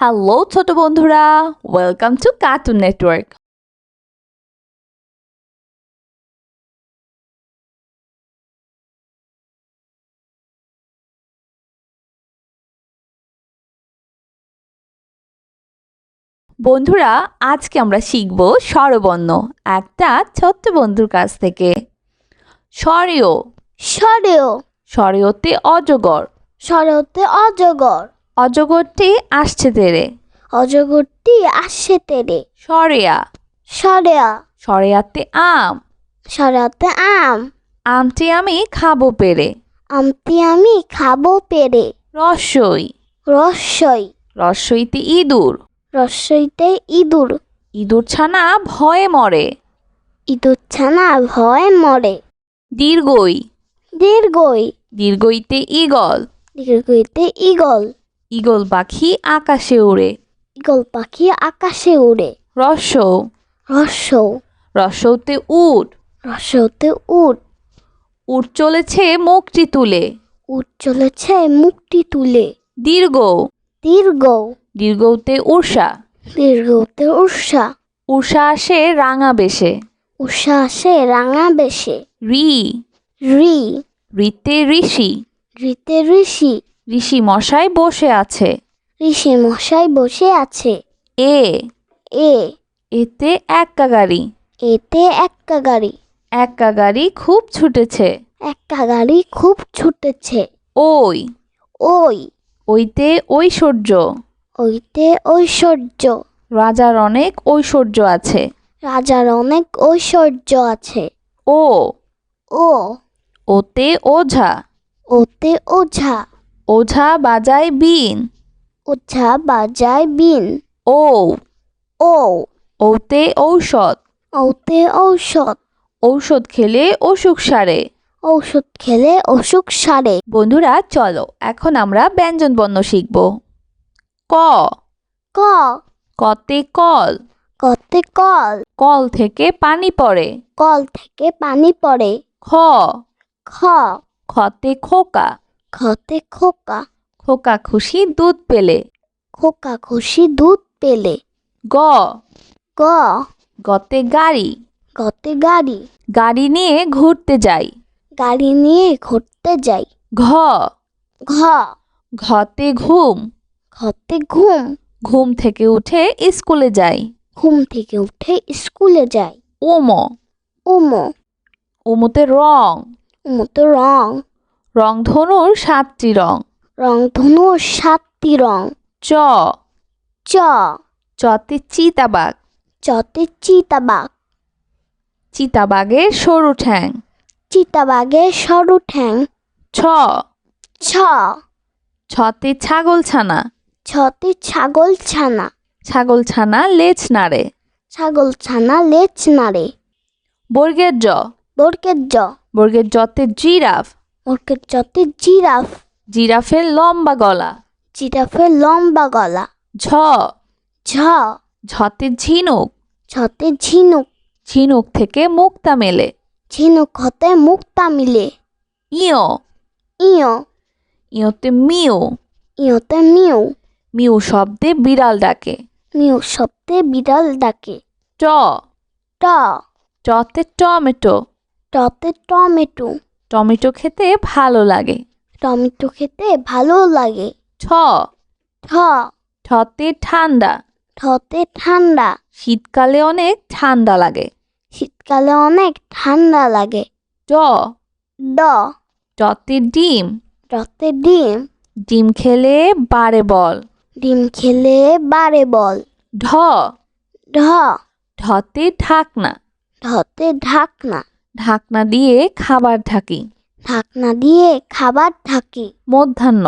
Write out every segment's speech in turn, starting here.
Hello ছোট বন্ধুরা। Welcome to cartoon network বন্ধুরা আজকে আমরা শিখব স্বরবর্ণ একটা ছোট্ট বন্ধুর কাছ থেকে। স্বরেও। সরেও স্বরেওতে অজগর। সরতে অজগর। অজগরটি আসছে তেরে। অজগরটি আসছে তেরে। সরেয়া। সরেয়া। সরেয়াতে আম। সরাতে আম। আমটি আমি খাব পেরে। আমটি আমি খাব পেরে। রসই। রসই। রসইতে ইঁদুর। রসইতে ইঁদুর। ইঁদুর ছানা ভয়ে মরে। ইঁদুর ছানা ভয়ে মরে। দীর্ঘই। দীর্ঘই। দীর্ঘইতে ইগল দীর্ঘইতে ইগল ইগল পাখি আকাশে উড়ে। ইগল পাখি আকাশে উড়ে। রস রসৌ রসৌতে উট। রসৌতে উট। উট চলেছে মুখটি তুলে। উট চলেছে মুখটি তুলে। দীর্ঘ। দীর্ঘ। দীর্ঘতে উষা দীর্ঘতে উষা উষা আসে রাঙা বেশে। উষা আসে রাঙা বেশে। রি। রি। রিতে ঋষি। ঋতে ঋষি। ঋষি মশাই বসে আছে। ঋষি মশাই বসে আছে। এ। এ। এতে এক্কা গাড়ি। এতে একটা গাড়ি। এক্কা গাড়ি খুব ছুটেছে। একটা গাড়ি খুব ছুটেছে। ওই। ওই। ওইতে ঐশ্বর্য। ওইতে ঐশ্বর্য। রাজার অনেক ঐশ্বর্য আছে। রাজার অনেক ঐশ্বর্য আছে। ও। ও। ওতে ওঝা। ওতে ওঝা। ওঝা বাজায় বিন। ওঝা বাজায় বিন। ও ও ওতে ঔষধ। ওতে ঔষধ। ঔষধ খেলে অসুখ সারে। ঔষধ খেলে অসুখ সারে। বন্ধুরা চলো এখন আমরা ব্যঞ্জন বর্ণ শিখব। ক। ক। কতে কল। কতে কল। কল থেকে পানি পড়ে। কল থেকে পানি পড়ে। খ। খ। খতে খোকা। খতে খোকা। খোকা খুশি দুধ পেলে। খোকা খুশি দুধ পেলে। গ। গ। গতে গাড়ি। গতে গাড়ি। গাড়ি নিয়ে ঘুরতে যাই। গাড়ি নিয়ে ঘুরতে যাই। ঘ। ঘ। ঘতে ঘুম। ঘতে ঘুম। ঘুম থেকে উঠে স্কুলে যাই। ঘুম থেকে উঠে স্কুলে যাই। ওম উমো। ওমতে রং। উমতো রং। রংধনুর সাতটি রং। রংধনুর সাতটি রং। চ। চ। চতে চিতাবাঘ। চতে চিতাবাঘ। চিতাবাঘের সরু ঠ্যাং। চিতাবাঘের সরু ঠ্যাং। ছ। ছ। ছতে ছাগল ছানা। ছতে ছাগল ছানা। ছাগল ছানা লেজ নাড়ে। ছাগল ছানা লেজ নাড়ে। বর্গের জ। বর্গের জ। বর্গের জতে জিরাফ। বর্গের জতে জিরাফ। জিরাফের লম্বা গলা। জিরাফের লম্বা গলা। ঝ। ঝ। ঝতে ঝিনুক। ঝতে ঝিনুক। ঝিনুক থেকে মুক্তা মেলে। ঝিনুক হতে মুক্তা মিলে। ইয়। ইয়। ইয়তে মিউ। ইয়তে মিউ। মিউ শব্দে বিড়াল ডাকে। মিউ শব্দে বিড়াল ডাকে। ট। ট। টতে টমেটো। টতে টমেটো। টমেটো খেতে ভালো লাগে। টমেটো খেতে ভালো লাগে। ঠ। ঠ। ঠতে ঠান্ডা। ঠতে ঠান্ডা। শীতকালে অনেক ঠান্ডা লাগে। শীতকালে অনেক ঠান্ডা লাগে। ড। ড। ডতে ডিম। টতে ডিম। ডিম খেলে বারে বল। ডিম খেলে বারে বল। ঢ। ঢ। ঢতে ঢাকনা। ঢতে ঢাকনা। ঢাকনা দিয়ে খাবার ঢাকি। ঢাকনা দিয়ে খাবার ঢাকি। মধ্যাহ্ন।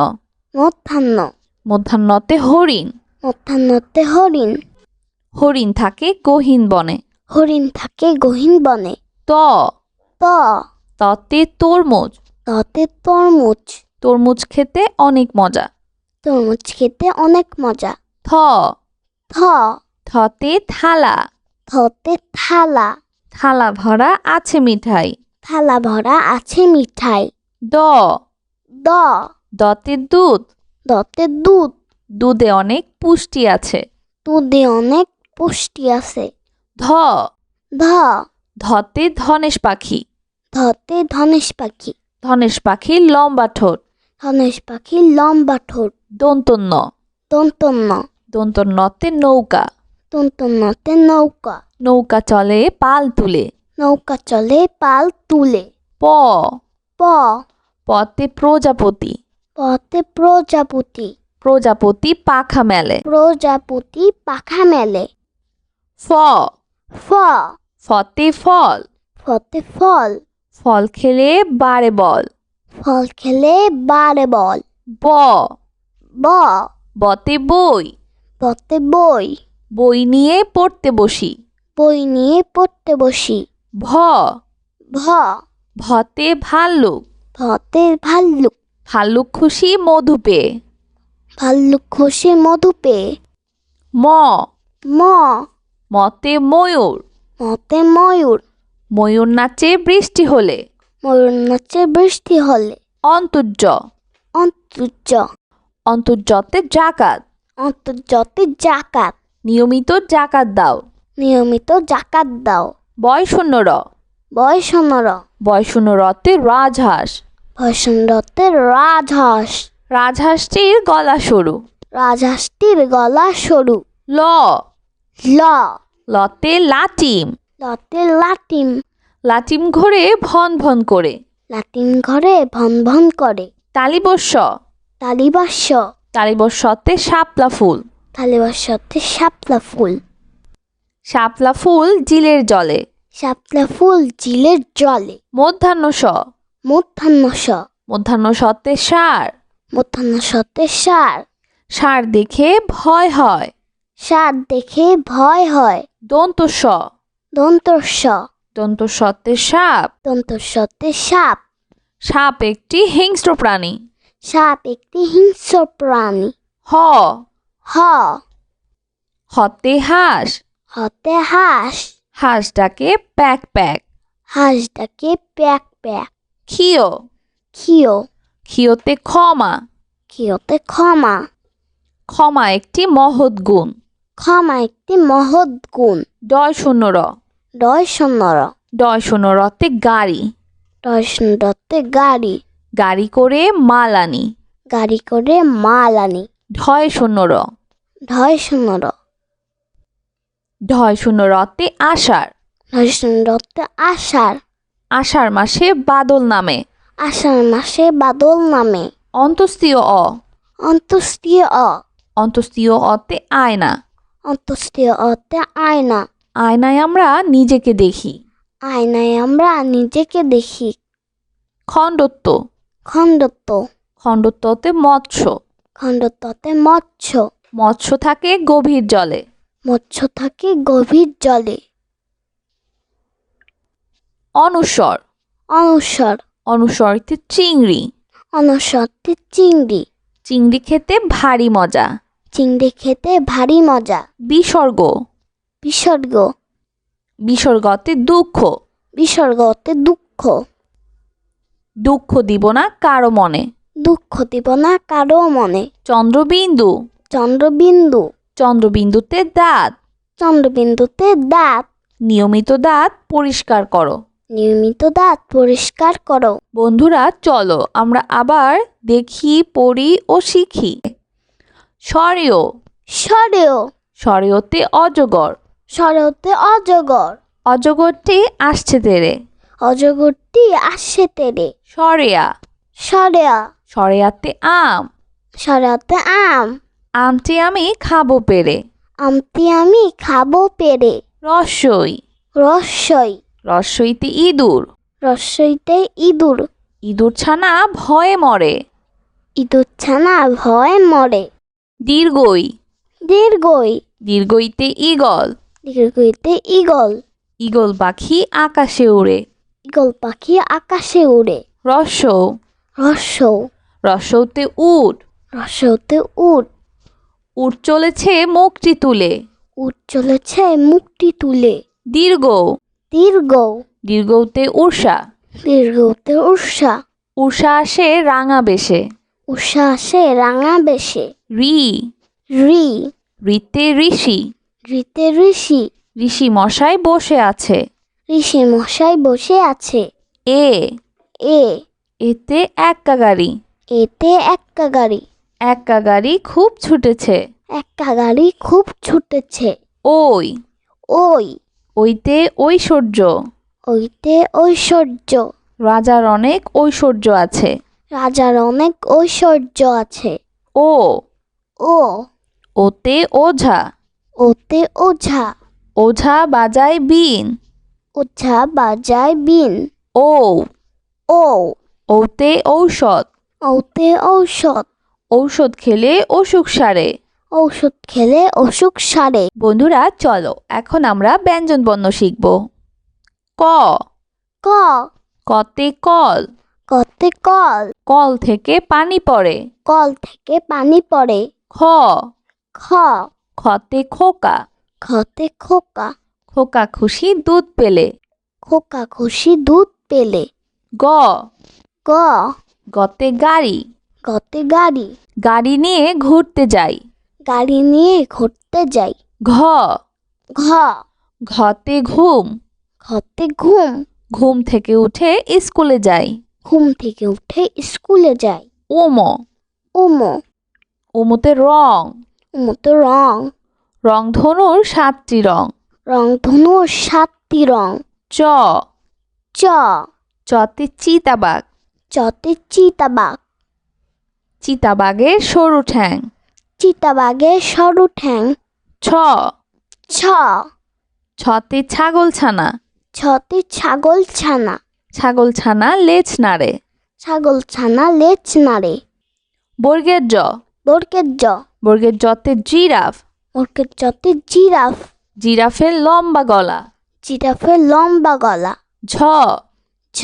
মধ্যাহ্ন। মধ্যাহ্নতে হরিণ। মধ্যাহ্নতে হরিণ। হরিণ থাকে গহীন বনে। হরিণ থাকে গহীন বনে। ত। ত। ততে তরমুজ। ততে তরমুজ। তরমুজ খেতে অনেক মজা। তরমুজ খেতে অনেক মজা। থ। থ। থতে থালা। থতে থালা। থালা ভরা আছে মিঠাই। থালা ভরা আছে মিঠাই। দ। দ। দতে দুধ। দতে দুধ। দুধে অনেক পুষ্টি আছে। দুধে অনেক পুষ্টি আছে। ধ। ধ। ধতে ধনেশ পাখি। ধতে ধনেশ পাখি। ধনেশ পাখির লম্বা ঠোঁট। ধনেশ পাখি লম্বা ঠোঁট। দন্তন্য। দন্তন্য। দন্তন্যতে নৌকা। দন্তন্যতে নৌকা। নৌকা চলে পাল তুলে। নৌকা চলে পাল তুলে। প। প। পতে প্রজাপতি। পথে প্রজাপতি। প্রজাপতি পাখা মেলে। প্রজাপতি পাখা মেলে। ফ। ফ। ফতে ফল। ফতে ফল। ফল খেলে বারে বল। ফল খেলে বারে বল। ব। ব। বতে বই। পথে বই। বই নিয়ে পড়তে বসি। বই নিয়ে পড়তে বসি। ভ। ভ। ভতে ভাল্লুক। ভতে ভাল্লুক। ভাল্লুক খুশি মধু পেয়ে ভাল্লুক খুশি মধু পেয়ে ম। ম। মতে ময়ূর। মতে ময়ূর। ময়ূর নাচে বৃষ্টি হলে। ময়ূর নাচে বৃষ্টি হলে। অন্তর্য। অন্তর্য। অন্তর্যতে জাকাত। অন্তর্জতে জাকাত। নিয়মিত জাকাত দাও। নিয়মিত জাকাত দাও। বয়শূন্য র। বয়সনর বয়শূন্য রতে রাজহাঁস। রতে রাজহাঁস। রাজহাঁসটির গলা সরু। রাজহাঁসটির গলা সরু। ল। ল। লতে লাটিম। লতে লাটিম। লাটিম ঘোরে ভন ভন করে। লাটিম ঘরে ভন ভন করে। তালিবস্য। তালিবাস্য। তালিবস্যতে শাপলা ফুল। তালিবাস্যতে শাপলা ফুল। শাপলা ফুল জিলের জলে। শাপলা ফুল জিলের জলে। মধ্যাহ্ন স মধ্যাহ্ন স মধ্যাহ্ন সতে সার। মধ্যাহ্ন সতে সার। সার দেখে ভয় হয়। সার দেখে ভয় হয়। দন্ত স দন্তর স দন্ত সতে সাপ। দন্ত সতে সাপ। সাপ একটি হিংস্র প্রাণী। সাপ একটি হিংস্র প্রাণী। হ। হ। হতে হাঁস। হতে হাঁস। হাঁসটাকে প্যাক প্যাক। হাঁসটাকে প্যাক প্যাক। খিও খিও খিওতে ক্ষমা। খিওতে ক্ষমা। ক্ষমা একটি মহৎ গুণ। ক্ষমা একটি মহৎ গুণ। ডয় শূন্য র। ডয় শূন্য র। ডয় শূন্য রতে গাড়ি। ডয় শূন্য রতে গাড়ি। গাড়ি করে মাল আনি। গাড়ি করে মাল আনি। ঢয় শূন্য র। ঢয় শূন্যর ঢয় শূন্য রতে আষাঢ়। ঢয় শূন্যতে আষাঢ়। আষাঢ় মাসে বাদল নামে। আষাঢ় মাসে বাদল নামে। অন্তস্তীয় অ। অন্তস্তীয় অ। অন্তস্তীয় অতে আয়না। অন্তস্তীয় অতে আয়না। আয়নায় আমরা নিজেকে দেখি। আয়নায় আমরা নিজেকে দেখি। খণ্ডত্ব। খণ্ডত্ব। খণ্ডত্বতে মৎস্য। খণ্ডত্বতে মৎস্য। মৎস্য থাকে গভীর জলে। মৎস্য থাকে গভীর জলে। অনুসর অনুসর অনুস্বরতে চিংড়ি। অনুস্বরতে চিংড়ি। চিংড়ি খেতে ভারী মজা। চিংড়ি খেতে ভারী মজা। বিসর্গ। বিসর্গ। বিসর্গতে দুঃখ। বিসর্গতে দুঃখ। দুঃখ দিব না কারও মনে। দুঃখ দিব না কারও মনে। চন্দ্রবিন্দু। চন্দ্রবিন্দু। চন্দ্রবিন্দুতে দাঁত। চন্দ্রবিন্দুতে দাঁত। নিয়মিত দাঁত পরিষ্কার করো। নিয়মিত দাঁত পরিষ্কার করো। বন্ধুরা চলো আমরা আবার দেখি পড়ি ও শিখি। স্বরেও। সরেও স্বরেওতে অজগর। সরেওতে অজগর। অজগরটি আসছে তেরে। অজগরটি আসে তেরে। সরেয়া। সরেয়া। সরেয়াতে আম। সরেয়াতে আম। আমটি আমি খাব পেরে। আমটি আমি খাব পেরে। রসই। রসই। রসইতে ইঁদুর। রসইতে ইঁদুর। ইঁদুর ছানা ভয়ে মরে। ইঁদুর ছানা ভয়ে মরে। দীর্ঘই। দীর্ঘই। দীর্ঘইতে ইগল দীর্ঘইতে ইগল ইগল পাখি আকাশে উড়ে। ইগল পাখি আকাশে উড়ে। রসৌ রসৌ রসৌতে উট। রসৌতে উট। উট চলেছে মুখটি তুলে। উট চলেছে মুখটি তুলে। দীর্ঘ। দীর্ঘ। দীর্ঘতে উষা দীর্ঘতে উষা উষা আসে রাঙা বেশে। উষা আসে রাঙা বেশে। রি। রি। ঋতে ঋষি। ঋতে ঋষি। ঋষি মশাই বসে আছে। ঋষি মশাই বসে আছে। এ। এ। এতে এক্কা গাড়ি এতে একটা গাড়ি এক্কা গাড়ি খুব ছুটেছে। একা গাড়ি খুব ছুটেছে। ওই। ওই। ওইতে ঐশ্বর্য। ওইতে ঐশ্বর্য। রাজার অনেক ঐশ্বর্য আছে। রাজার অনেক ঐশ্বর্য আছে। ও। ও। ওতে ওঝা। ওতে ওঝা। ওঝা বাজায় বিন। ওঝা বাজায় বিন। ও। ও। ওতে ঔষধ। ওতে ঔষধ। ঔষধ খেলে অসুখ সারে। ঔষধ খেলে অসুখ সারে। বন্ধুরা চলো এখন আমরা ব্যঞ্জন বর্ণ শিখব। ক। ক। কতে কল। কতে কল। কল থেকে পানি পড়ে। কল থেকে পানি পড়ে। খ। খ। খতে খোকা। খতে খোকা। খোকা খুশি দুধ পেলে। খোকা খুশি দুধ পেলে। গ। গ। গতে গাড়ি। গতে গাড়ি। গাড়ি নিয়ে ঘুরতে যাই। গাড়ি নিয়ে ঘুরতে যাই। ঘ। ঘ। ঘতে ঘুম। ঘতে ঘুম। ঘুম থেকে উঠে স্কুলে যাই। ঘুম থেকে উঠে স্কুলে যাই। ওম। ওমো। ওমতে রং। ওমতো রং। রংধনুর সাতটি রং। রংধনুর সাতটি রং। চ। চ। চতে চিতাবাঘ। চতে চিতাবাঘ। চিতাবাঘের সরু ঠ্যাং। চিতাবাঘের সরু ঠ্যাং। ছ। ছ। ছতে ছাগল ছানা। ছতে ছাগল ছানা। ছাগল ছানা লেজ নাড়ে। ছাগল ছানা লেজ নাড়ে। বর্গের জ। বর্গের জ। বর্গের জতে জিরাফ। বর্গের জতে জিরাফ। জিরাফের লম্বা গলা। জিরাফের লম্বা গলা। ঝ। ঝ।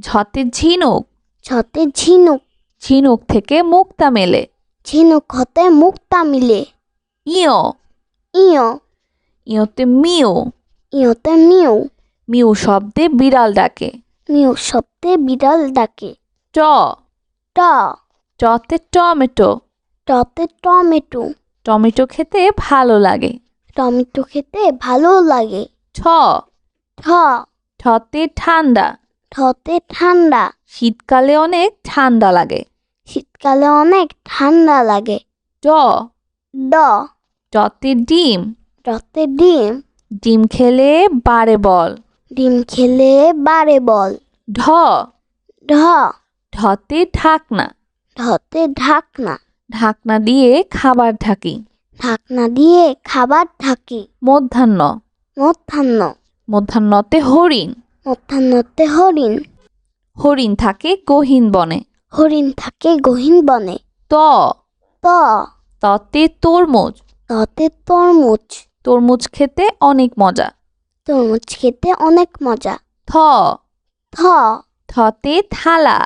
ঝতে ঝিনুক। ঝতে ঝিনুক। ঝিনুক থেকে মুক্তা মেলে। ঝিনুক হতে মুক্তা মিলে। ইয়। ইয়। ইয়তে মিউ ইয়তে মিউ মিউ শব্দে বিড়াল ডাকে। মিউ শব্দে বিড়াল ডাকে। ট। ট। টতে টমেটো। টতে টমেটো। টমেটো খেতে ভালো লাগে। টমেটো খেতে ভালো লাগে। ঠ। ঠ। ঠতে ঠান্ডা। ঠতে ঠান্ডা। শীতকালে অনেক ঠান্ডা লাগে। শীতকালে অনেক ঠান্ডা লাগে। ড। ড। টতে ডিম। টতে ডিম। ডিম খেলে বারে বল। ডিম খেলে বারে বল। ঢ। ঢ। ঢতে ঢাকনা। ঢতে ঢাকনা। ঢাকনা দিয়ে খাবার ঢাকি। ঢাকনা দিয়ে খাবার ঢাকি। মধ্যাহ্ন। মধ্যাহ্ন। মধ্যাহ্নতে হরিণ। মধ্যাহ্নতে হরিণ। হরিণ থাকে গহীন বনে। হরিণ থাকে গহীন বনে। ত। ত। ততে তরমুজ। ততে তরমুজ। তরমুজ খেতে অনেক মজা। তরমুজ খেতে অনেক মজা। থ। থ। থতে থালা।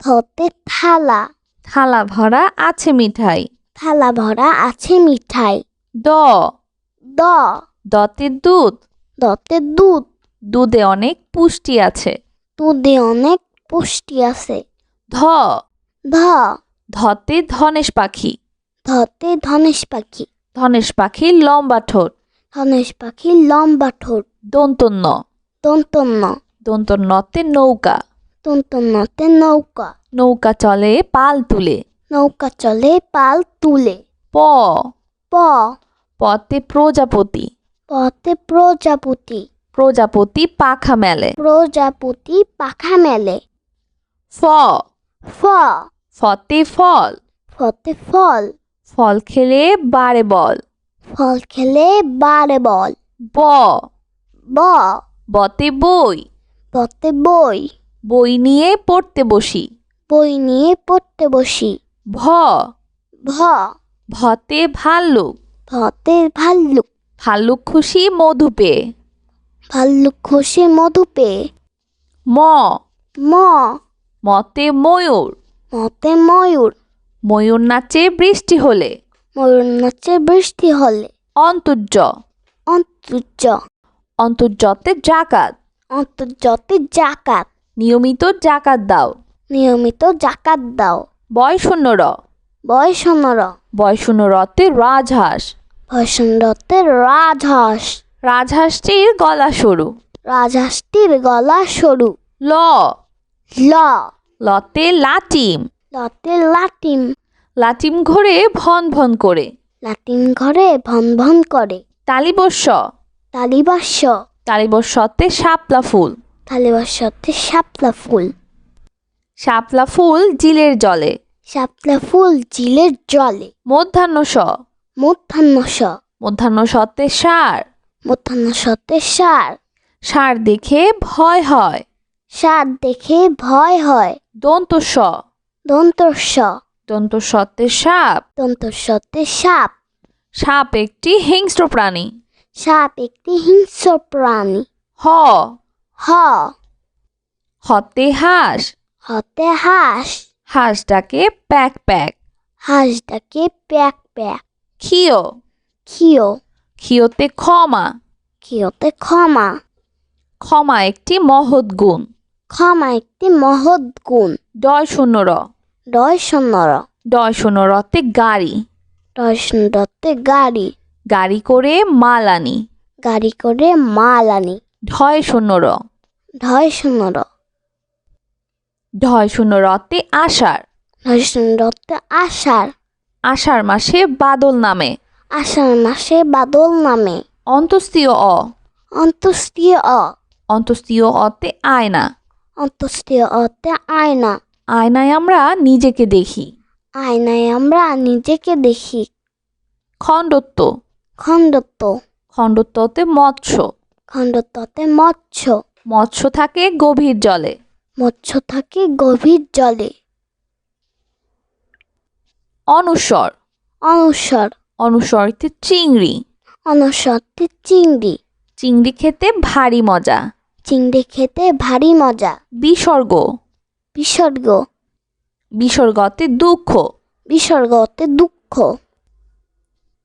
থতে থালা। থালা ভরা আছে মিঠাই। থালা ভরা আছে মিঠাই। দ। দ। দতে দুধ। দতে দুধ। দুধে অনেক পুষ্টি আছে। দুধে অনেক পুষ্টি আছে। ধ। ধ। ধতে ধনেশ পাখি। ধতে ধনেশ পাখি। ধনেশ পাখির লম্বা ঠোঁট। ধনেশ পাখি লম্বা ঠোঁট। দন্তন্য। দন্তন্য। দন্তন্যতে নৌকা। দন্তন্যতে নৌকা। নৌকা চলে পাল তুলে। নৌকা চলে পাল তুলে। প। প। পতে প্রজাপতি। পথে প্রজাপতি। প্রজাপতি পাখা মেলে। প্রজাপতি পাখা মেলে। ফ। ফ। ফতে ফল। ফতে ফল। ফল খেলে বারে বল। ফল খেলে বারে বল। ব। ব। বতে বই। পথে বই। বই নিয়ে পড়তে বসি। বই নিয়ে পড়তে বসি। ভ। ভ। ভতে ভাল্লুক। ভতে ভাল্লুক। ভাল্লুক খুশি মধু পেয়ে। ভাল্লুক খুশি মধু পেয়ে ম। ম। মতে ময়ূর। মতে ময়ূর। ময়ূর নাচে বৃষ্টি হলে। ময়ূর নাচে বৃষ্টি হলে। অন্তর্য। অন্তর্য। অন্তর্যতে জাকাত। অন্তর্যতে জাকাত। নিয়মিত জাকাত দাও। নিয়মিত জাকাত দাও। বয় শূন্য র বয়স নর বয়শূন্য রতে রাজহাঁস। রতে রাজহাঁস। রাজহাঁসটির গলা সরু। রাজহাঁসটির গলা সরু। ল। ল। লতে লাটিম। লতে লাটিম। লাটিম ঘরে ভন ভন করে। লাটিম ঘরে ভন ভন করে। তালিবস্য তালিবাস্য তালিবস্যতে শাপলা ফুল। তালিবাস্যতে শাপলা ফুল। শাপলা ফুল জিলের জলে। শাপলা ফুল জিলের জলে। মধ্যাহ্ন স মধ্যাহ্ন স মধ্যাহ্ন সতে সার। মধ্যাহ্ন সতে সার। সার দেখে ভয় হয়। সার দেখে ভয় হয়। দন্ত স দন্তস্ব। দন্ত সতে সাপ। দন্তস্বতে সাপ। সাপ একটি হিংস্র প্রাণী। সাপ একটি হিংস্র প্রাণী। হ। হ। হতে হাঁস। হতে হাঁস। হাঁসটাকে প্যাক প্যাক। হাঁসটাকে প্যাক প্যাক। খিও খিও খিওতে ক্ষমা। খিওতে ক্ষমা। ক্ষমা একটি মহৎ গুণ। ক্ষমা একটি মহৎ গুণ। ডয় শূন্য র। ডয় শূন্য র। ডয় শূন্য রতে গাড়ি। ডয় শূন্যতে গাড়ি। গাড়ি করে মাল আনি। গাড়ি করে মাল আনি। ঢয় শূন্য র। ঢয় শূন্য র। ঢয় শূন্য রতে আষাঢ়। ঢয় শূন্যতে আষাঢ়। আষাঢ় মাসে বাদল নামে। আষাঢ় মাসে বাদল নামে। অন্তস্তীয় অ। অন্তস্তীয় অ। অন্তস্তীয় অতে আয়না। অন্তস্তীয় অতে আয়না। আয়নায় আমরা নিজেকে দেখি। আয়নায় আমরা নিজেকে দেখি। খণ্ডত্ব। খণ্ডত্ব। খণ্ডত্বতে মৎস্য। খণ্ডত্বতে মৎস্য। মৎস্য থাকে গভীর জলে। মৎস্য থাকে গভীর জলে। অনুস্বর অনুস্বর অনুস্বরতে চিংড়ি। অনস্বরতে চিংড়ি। চিংড়ি খেতে ভারী মজা। চিংড়ি খেতে ভারী মজা। বিসর্গ। বিসর্গ। বিসর্গতে দুঃখ। বিসর্গতে দুঃখ।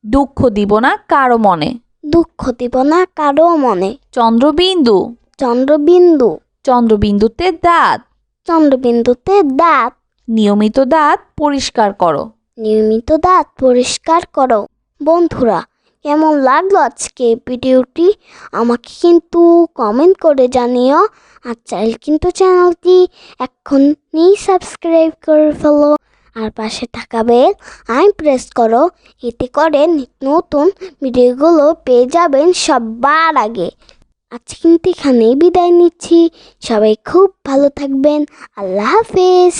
দুঃখ দিব না কারও মনে। দুঃখ দিব না কারও মনে। চন্দ্রবিন্দু। চন্দ্রবিন্দু। চন্দ্রবিন্দুতে দাঁত। চন্দ্রবিন্দুতে দাঁত। নিয়মিত দাঁত পরিষ্কার করো। নিয়মিত দাঁত পরিষ্কার করো। বন্ধুরা, কেমন লাগল আজকে ভিডিওটি? আমাকে কিন্তু কমেন্ট করে জানিও। আর চাইল কিন্তু চ্যানেলটি এক্ষুনি সাবস্ক্রাইব করে ফেলো। আর পাশে থাকা বেল আই প্রেস করো। এতে করে নতুন ভিডিওগুলো পেয়ে যাবেন সবার আগে। আজকে কিন্তু এখানেই বিদায় নিচ্ছি। সবাই খুব ভালো থাকবেন। আল্লাহ হাফেজ।